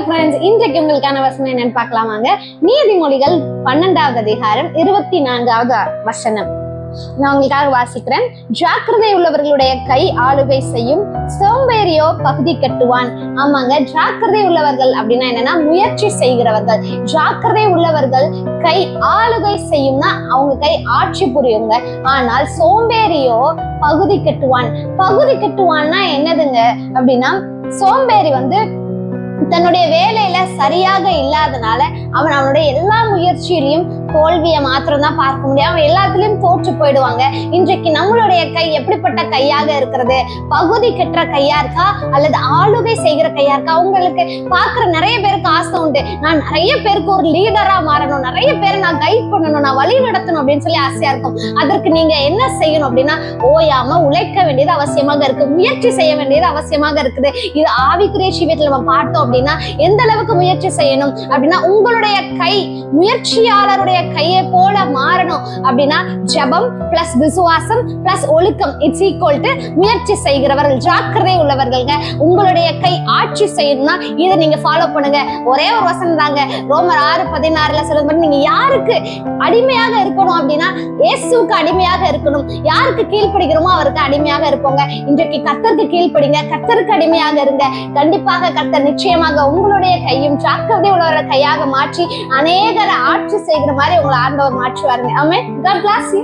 Hello friends இன்றைக்கு உங்களுக்கான வசனம் என்னன்னு பார்க்கலாமாங்க நீதிமொழிகள் பன்னெண்டாவது அதிகாரம் இருபத்தி நான்காவது வசனம். நான் உங்களுக்காக வாசிக்கிறேன். ஜாக்கிரதை உள்ளவர்களுடைய கை ஆளுகை செய்யும். சோம்பேறியோ பகுதி கட்டுவான். ஆமாங்க ஜாக்கிரதை உள்ளவர்கள் அப்படின்னா என்னன்னா முயற்சி செய்கிறவர்கள். ஜாக்கிரதை உள்ளவர்கள் கை ஆளுகை செய்யும்னா அவங்க கை ஆட்சி புரியுங்க. ஆனால் சோம்பேறியோ பகுதி கட்டுவான். பகுதி கட்டுவான்னா என்னதுங்க? அப்படின்னா சோம்பேறி வந்து தன்னுடைய வேலையில சரியாக இல்லாதனால அவன் அவனுடைய எல்லா முயற்சியிலையும் தோல்வியை மாத்திரம் தான் பார்க்க முடியும். அவன் எல்லாத்துலயும் தோற்று போயிடுவாங்க. இன்றைக்கு நம்மளுடைய கை எப்படிப்பட்ட கையாக இருக்கிறது? பகுதி கட்டுற கையா இருக்கா? அல்லது ஆளுகை செய்கிற கையா இருக்கா? அவங்களுக்கு பாக்குற நிறைய பேருக்கு ஆசை உண்டு. நான் நிறைய பேருக்கு ஒரு லீடரா மாறணும். நிறைய பேரை நான் கைட் பண்ணணும். நான் வழி நடத்தணும் அப்படின்னு சொல்லி ஆசையா இருக்கும். அதற்கு நீங்க என்ன செய்யணும் அப்படின்னா ஓயாம உழைக்க வேண்டியது அவசியமாக இருக்கு. முயற்சி செய்ய வேண்டியது அவசியமாக இருக்குது. இது ஆவிக்குரிய ஜீவியத்தில் நம்ம பார்த்தோம் அப்படின்னா எந்த அளவுக்கு முயற்சி செய்யணும். அப்படின்னா உங்களுடைய கை முயற்சியாளருடைய கையை போல மாறணும். அப்படின்னா ஜபம் பிளஸ் விசுவாசம் பிளஸ் ஒழுக்கம். இட்ஸ் ஈக்குவல் டு முயற்சி செய்கிறவர்கள் ஜாக்கிரதை உள்ளவர்கள்ங்க. உங்களுடைய கை ஆட்சி செய்யணும்னா இதை நீங்க ஃபாலோ பண்ணுங்க. ஒரே ஒரு வசனம் தாங்க. ரோமர் ஆறு பதினாறுல சொல்லும்போது நீங்க யாருக்கு அடிமையாக இருக்கணும் அப்படின்னா இயேசுவுக்கு அடிமையாக இருக்கணும். யாருக்கு கீழ்ப்படுகிறோமோ அவருக்கு அடிமையாக இருப்போங்க. இன்றைக்கு கத்தருக்கு கீழ்ப்படிங்க. கத்தருக்கு அடிமையாக இருங்க. கண்டிப்பாக கத்தர் நிச்சயமாக உங்களுடைய கை கையும் ஜாக்கிரதை உள்ளவர கையாக மாற்றி அநேகரை ஆட்சி செய்கிற மாதிரி உங்களை ஆண்டவர் மாற்றுவாருங்க. ஆமே God பிளாஸ் யூ